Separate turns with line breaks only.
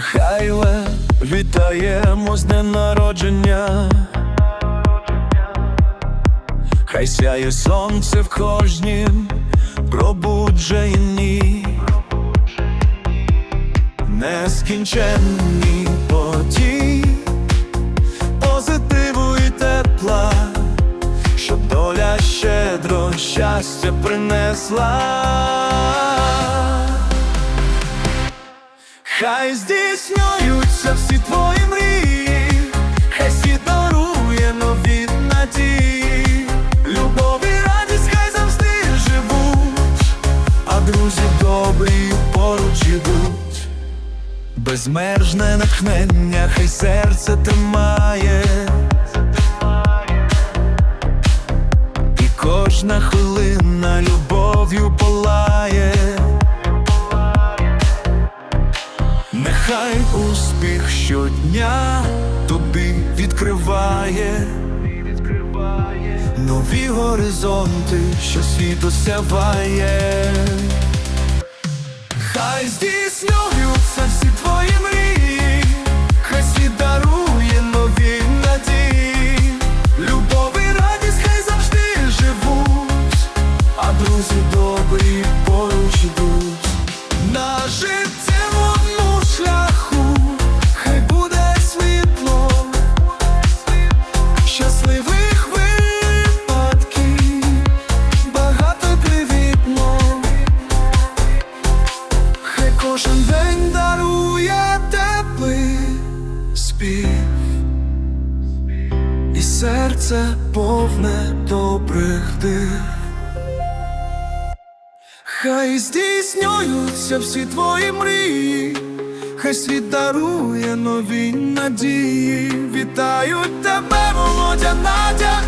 Михайле, вітаємо з днем народження. Хай сяє сонце в кожнім пробудженні, нескінченні поті, позитиву і тепла, щоб доля щедро щастя принесла. Хай здійснюються всі твої мрії, хай світ дарує нові надії, любов і радість хай завжди живуть, а друзі добрі поруч ідуть. Безмежне натхнення, хай серце тримає, і кожна хвилина любов'ю полає. Успіх щодня тобі відкриває. Нові горизонти, що світ осяває. Хай здійснюються всі твої мрії, хай світ дарує нові надії, любов і радість хай завжди живуть, а друзі добрі кожен день дарує теплий спів, і серце повне добрих див. Хай здійснюються всі твої мрії, хай світ дарує нові надії. Вітають тебе, Володя, Надя